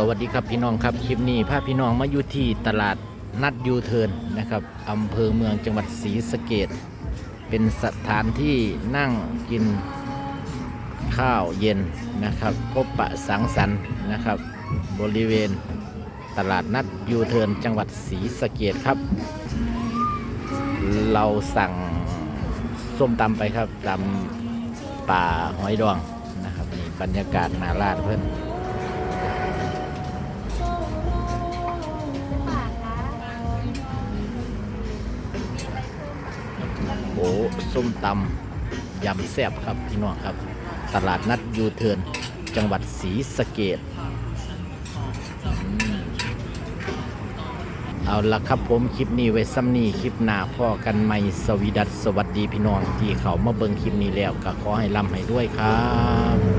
สวัสดีครับพี่น้องครับ คลิปนี้พาพี่น้องมาอยู่ที่ตลาดนัดยูเทิร์นนะครับอำเภอเมืองจังหวัดศรีสะเกดเป็นสถานที่นั่งกินข้าวเย็นนะครับ พบปะสังสรรค์นะครับ บริเวณตลาดนัดยูเทิร์นจังหวัดศรีสะเกดครับ เราสั่งส้มตำไปครับตำป่าหอยดองนะครับนี่บรรยากาศนาราดเพื่อน โอ้ส้มตำยำแซ่บครับพี่น้องครับ ตลาดนัดยูเทิร์นจังหวัดศรีสะเกดเอาละครับผมคลิปนี้ไว้ซ้ำนี้คลิปหน้าพ่อกันใหม่สวีดัสสวัสดีพี่น้องที่เขามาเบิ่งคลิปนี้แล้วก็ขอให้ร่ำให้ด้วยครับ